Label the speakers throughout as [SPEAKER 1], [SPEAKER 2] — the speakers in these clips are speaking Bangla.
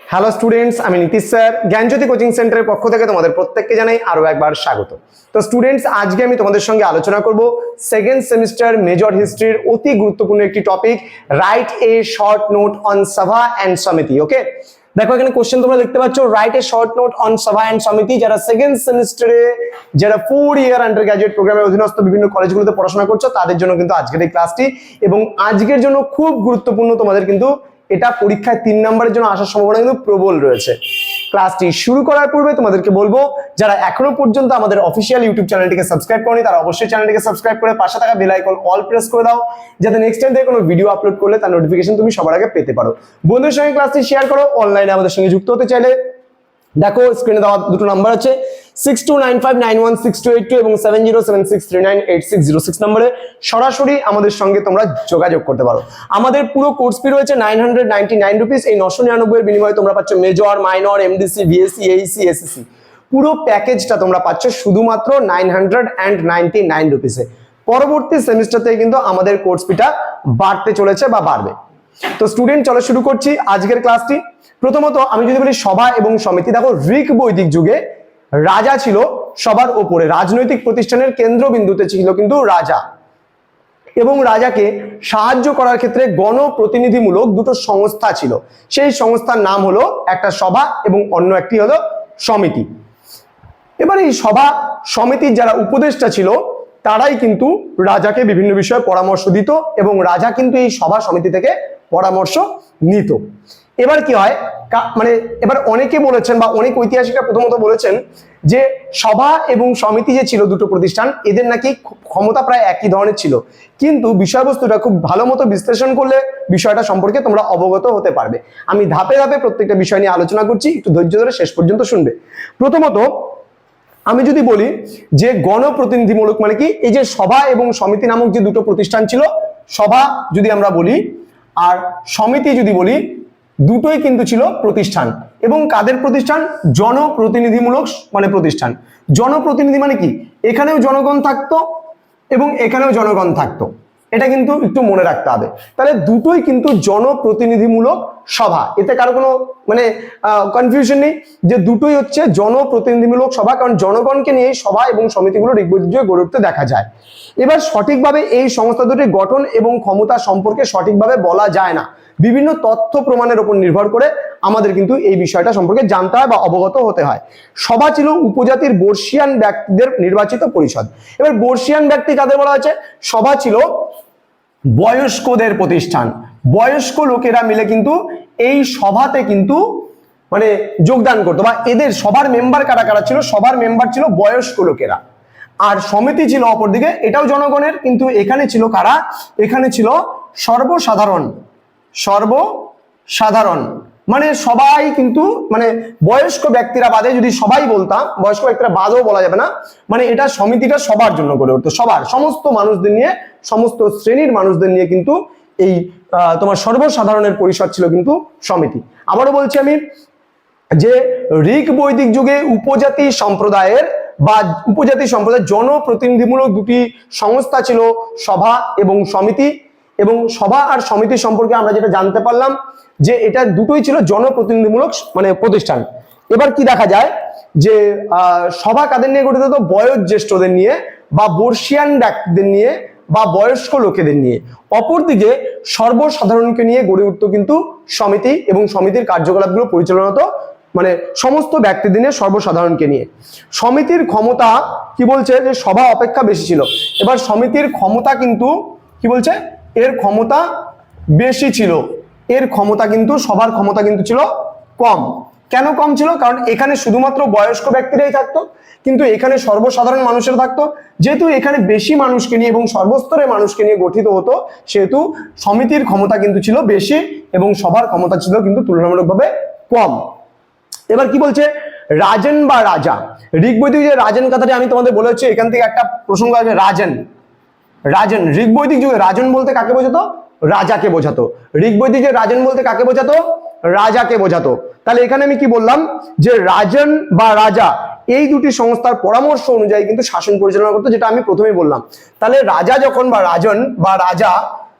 [SPEAKER 1] হ্যালো স্টুডেন্টস আমি নীতিশ স্যার, জ্ঞানজ্যোতি কোচিং সেন্টারের পক্ষ থেকে তোমাদের প্রত্যেককে জানাই আরও একবার স্বাগত। তো স্টুডেন্টস আজকে আমি তোমাদের সঙ্গে আলোচনা করব সেকেন্ড সেমিস্টার মেজর হিস্ট্রির অতি গুরুত্বপূর্ণ একটি topic right a short note on sabha and samiti okay দেখো, এখানে কোশ্চেন তোমরা দেখতে পাচ্ছ right a short note on sabha and samiti যারা সেকেন্ড সেমিস্টারে যারা ফোর ইয়ার আন্ডার গ্রাজুয়েট প্রোগ্রামের অধীনস্থ বিভিন্ন কলেজগুলোতে পড়াশোনা করছ, তাদের জন্য কিন্তু আজকের এই ক্লাসটি এবং আজকের জন্য খুব গুরুত্বপূর্ণ তোমাদের কিন্তু এটা পরীক্ষায় তিন নম্বরের জন্য আসার সম্ভাবনা কিন্তু প্রবল রয়েছে। ক্লাসটি শুরু করার পূর্বে তোমাদেরকে বলব, যারা এখনও পর্যন্ত আমাদের অফিসিয়াল ইউটিউব চ্যানেলটিকে সাবস্ক্রাইব করনি, তারা অবশ্যই চ্যানেলটিকে সাবস্ক্রাইব করে পাশে থাকা বেল আইকন অল প্রেস করে দাও, যাতে নেক্সট টাইম থেকে কোনো ভিডিও আপলোড করলে তার নোটিফিকেশন তুমি সবার আগে পেতে পারো। বন্ধুদের সঙ্গে ক্লাসটি শেয়ার করো অনলাইনে আমাদের সঙ্গে যুক্ত হতে চাইলে। দেখো স্ক্রিনে দেওয়া দুটো নাম্বার আছে। সরাসরি আমাদের সঙ্গে তোমরা যোগাযোগ করতে পারো। আমাদের পুরো রয়েছে বিনিময়ে পাচ্ছ মেজর মাইনর এমডিসি পুরো প্যাকেজটা তোমরা পাচ্ছ শুধুমাত্র nine hundred and ninety nine রুপিসে পরবর্তী সেমিস্টার থেকে কিন্তু আমাদের কোর্স ফিটা বাড়তে চলেছে বা বাড়বে। তো স্টুডেন্ট চলো শুরু করছি আজকের ক্লাসটি প্রথমত আমি যদি বলি সভা এবং সমিতি। দেখো ঋক বৈদিক যুগে রাজা ছিল সবার ওপরে। রাজনৈতিক প্রতিষ্ঠানের কেন্দ্রবিন্দুতে ছিল কিন্তু রাজা। এবং রাজাকে সাহায্য করার ক্ষেত্রে গণপ্রতিনিধিমূলক দুটো সংস্থা ছিল। সেই সংস্থার নাম হলো একটা সভা এবং অন্য একটি হলো সমিতি। এবার এই সভা সমিতির যারা উপদেষ্টা ছিল, তারাই কিন্তু রাজাকে বিভিন্ন বিষয়ে পরামর্শ দিত এবং রাজা কিন্তু এই সভা সমিতি থেকে পরামর্শ নিত। এবার কি হয়? মানে এবার অনেকে বলেছেন বা অনেক ঐতিহাসিকরা প্রথমত বলেছেন যে সভা এবং সমিতি যে ছিল দুটো প্রতিষ্ঠান, এদের নাকি ক্ষমতা প্রায় একই ধরনের ছিল। কিন্তু বিষয়বস্তুটা খুব ভালো মতো বিশ্লেষণ করলে বিষয়টা সম্পর্কে তোমরা অবগত হতে পারবে। আমি ধাপে ধাপে প্রত্যেকটা বিষয় নিয়ে আলোচনা করছি, একটু ধৈর্য ধরে শেষ পর্যন্ত শুনবে। প্রথমত, আমি যদি বলি যে গণপ্রতিনিধিমূলক মানে কি, এই যে সভা এবং সমিতি নামক যে দুটো প্রতিষ্ঠান ছিল, সভা যদি আমরা বলি, আর সমিতি যদি বলি দুটোই কিন্তু ছিল প্রতিষ্ঠান। এবং কাদের প্রতিষ্ঠান? জনপ্রতিনিধিমূলক মানে প্রতিষ্ঠান। জনপ্রতিনিধি মানে কি? এখানেও জনগণ থাকতো এবং এখানেও জনগণ থাকতো। এটা কিন্তু একটু মনে রাখতে হবে। তাহলে দুটোই কিন্তু জনপ্রতিনিধিমূলক সভা। এতে কারও কোনো মানে কনফিউশন নেই যে দুটোই হচ্ছে জনপ্রতিনিধিমূলক সভা, কারণ জনগণকে নিয়ে সভা এবং সমিতিগুলো ঋগ্বৈদ্য গড়ে উঠতে দেখা যায়। এবার সঠিকভাবে এই সংস্থা দুটির গঠন এবং ক্ষমতা সম্পর্কে সঠিকভাবে বলা যায় না। বিভিন্ন তথ্য প্রমাণের উপর নির্ভর করে আমাদের কিন্তু এই বিষয়টা সম্পর্কে জানতে হয় বা অবগত হতে হয়। সভা ছিল উপজাতির বর্ষিয়ান ব্যক্তিদের নির্বাচিত পরিষদ। এবার বর্ষিয়ান ব্যক্তি কাদের বলা হয়েছে? সভা ছিল বয়স্কদের প্রতিষ্ঠান। বয়স্ক লোকেরা মিলে কিন্তু এই সভাতে কিন্তু মানে যোগদান করতো বা এদের সবার মেম্বার কারা কারা ছিল? সবার মেম্বার ছিল বয়স্ক লোকেরা। আর সমিতি ছিল অপরদিকে, এটাও জনগণের, কিন্তু এখানে ছিল কারা? এখানে ছিল সর্বসাধারণ সর্বসাধারণ। মানে সবাই কিন্তু মানে বয়স্ক ব্যক্তিরা বাদে যদি সবাই বলতাম, বয়স্ক ব্যক্তিরা বাদেও বলা যাবে না মানে এটা সমিতিটা সবার জন্য গড়ে উঠতো, সবার। সমস্ত মানুষদের নিয়ে, সমস্ত শ্রেণির মানুষদের নিয়ে কিন্তু এই তোমার সর্বসাধারণের পরিষদ ছিল কিন্তু সমিতি। আবারও বলছি আমি যে ঋক বৈদিক যুগে উপজাতি সম্প্রদায়ের বা উপজাতি সম্প্রদায়ের জনপ্রতিনিধিমূলক দুটি সংস্থা ছিল সভা এবং সমিতি। এবং সভা আর সমিতি সম্পর্কে আমরা যেটা জানতে পারলাম যে এটা দুটোই ছিল জনপ্রতিনিধিমূলক মানে প্রতিষ্ঠান। এবার কি দেখা যায় যে সভা কাদের নিয়ে গঠিত হতো বয়োজ্যেষ্ঠদের নিয়ে বা বর্ষিয়ান ব্যক্তিদের নিয়ে বা বয়স্ক লোকেদের নিয়ে। অপরদিকে সর্বসাধারণকে নিয়ে গড়ে উঠতো কিন্তু সমিতি এবং সমিতির কার্যকলাপগুলো পরিচালনা হতো মানে সমস্ত ব্যক্তিদের নিয়ে সর্বসাধারণকে নিয়ে। সমিতির ক্ষমতা কি বলছে? যে সভা অপেক্ষা বেশি ছিল। এবার সমিতির ক্ষমতা কিন্তু কি বলছে? এর ক্ষমতা বেশি ছিল। এর ক্ষমতা কিন্তু, সবার ক্ষমতা কিন্তু ছিল কম। কেন কম ছিল? কারণ এখানে শুধুমাত্র বয়স্ক ব্যক্তিরাই থাকতো, কিন্তু এখানে সর্বসাধারণ মানুষের থাকতো। যেহেতু এখানে বেশি মানুষকে নিয়ে এবং সর্বস্তরের মানুষকে নিয়ে গঠিত হতো, সেহেতু সমিতির ক্ষমতা কিন্তু ছিল বেশি এবং সবার ক্ষমতা ছিল কিন্তু তুলনামূলকভাবে কম। এবার কি বলছে? রাজেন বা রাজা। ঋগ্বৈদিক যে রাজেন কথাটি আমি তোমাদের বলেছি, এখান থেকে একটা প্রসঙ্গ আছে রাজেন। রাজন, ঋগ্বৈদিক যুগে রাজন বলতে কাকে বোঝাতো? রাজাকে বোঝাতো। ঋগ্বৈদিক যে রাজন বলতে কাকে বোঝাতো? রাজাকে বোঝাতো। তাহলে এখানে আমি কি বললাম? যে রাজন বা রাজা, এই দুটি সংস্থার পরামর্শ অনুযায়ী কিন্তু শাসন পরিচালনা করতো, যেটা আমি প্রথমেই বললাম। তাহলে রাজা যখন বা রাজন বা রাজা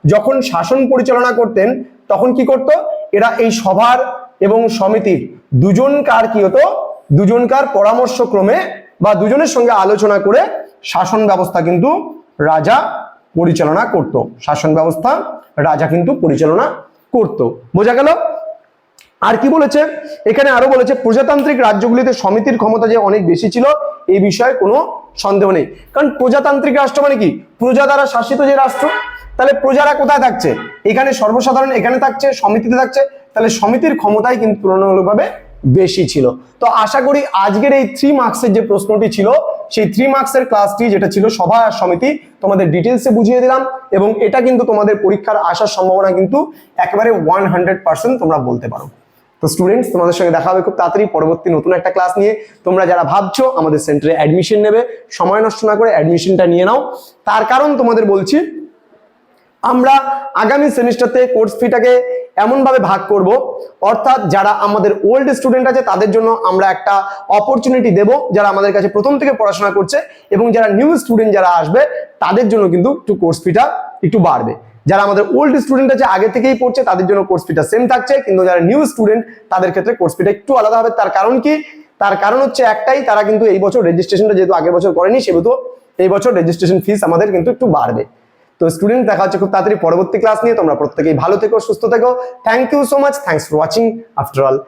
[SPEAKER 1] যখন শাসন পরিচালনা করতেন, তখন কি করতো? এরা এই সভার এবং সমিতির দুজনকার কি হতো? দুজনকার পরামর্শক্রমে বা দুজনের সঙ্গে আলোচনা করে শাসন ব্যবস্থা কিন্তু রাজা পরিচালনা করত। শাসন ব্যবস্থা রাজা কিন্তু পরিচালনা করত। বোঝা গেল? আর কি বলেছে? এখানে আরও বলেছে, প্রজাতান্ত্রিক রাজ্যগুলিতে সমিতির ক্ষমতা যে অনেক বেশি ছিল এই বিষয়ে কোনো সন্দেহ নেই। কারণ প্রজাতান্ত্রিক রাষ্ট্র মানে কি? প্রজা দ্বারা শাসিত যে রাষ্ট্র, তাহলে প্রজারা কোথায় থাকছে? এখানে সর্বসাধারণ এখানে থাকছে, সমিতিতে থাকছে, তাহলে সমিতির ক্ষমতাই কিন্তু তুলনামূলকভাবে বেশি ছিল। তো আশা করি আজকের এই থ্রি মার্কসের যে প্রশ্নটি ছিল, সেই থ্রি মার্কসের ক্লাসটি যেটা ছিল সভা আর সমিতি, তোমাদের ডিটেলসে বুঝিয়ে দিলাম এবং এটা কিন্তু তোমাদের পরীক্ষার আসার সম্ভাবনা কিন্তু একেবারে ওয়ান হান্ড্রেড পার্সেন্ট তোমরা বলতে পারো। তো স্টুডেন্টস তোমাদের সঙ্গে দেখা হবে খুব তাড়াতাড়ি পরবর্তী নতুন একটা ক্লাস নিয়ে। তোমরা যারা ভাবছ আমাদের সেন্টারে অ্যাডমিশন নেবে, সময় নষ্ট না করে অ্যাডমিশনটা নিয়ে নাও। তার কারণ তোমাদের বলছি আমরা আগামী সেমিস্টারতে কোর্স ফিটাকে এমনভাবে ভাগ করব, অর্থাৎ যারা আমাদের ওল্ড স্টুডেন্ট আছে, তাদের জন্য আমরা একটা অপরচুনিটি দেব, যারা আমাদের কাছে প্রথম থেকে পড়াশোনা করছে এবং যারা নিউ স্টুডেন্ট যারা আসবে, তাদের জন্য কিন্তু একটু কোর্স ফিটা একটু বাড়বে। যারা আমাদের ওল্ড স্টুডেন্ট আছে, আগে থেকেই পড়ছে, তাদের জন্য কোর্স ফিটা সেম থাকছে, কিন্তু যারা নিউ স্টুডেন্ট তাদের ক্ষেত্রে কোর্স ফিটা একটু আলাদা হবে। তার কারণ কি? তার কারণ হচ্ছে একটাই, তারা কিন্তু এই বছর রেজিস্ট্রেশনটা যেহেতু আগের বছর করেনি, সেহেতু এই বছর রেজিস্ট্রেশন ফিস আমাদের কিন্তু একটু বাড়বে। তো স্টুডেন্ট দেখা হচ্ছে খুব তাড়াতাড়ি পরবর্তী ক্লাস নিয়ে। তোমরা প্রত্যেকেই ভালো থেকো, সুস্থ থেকো। Thank you so much thanks for watching after all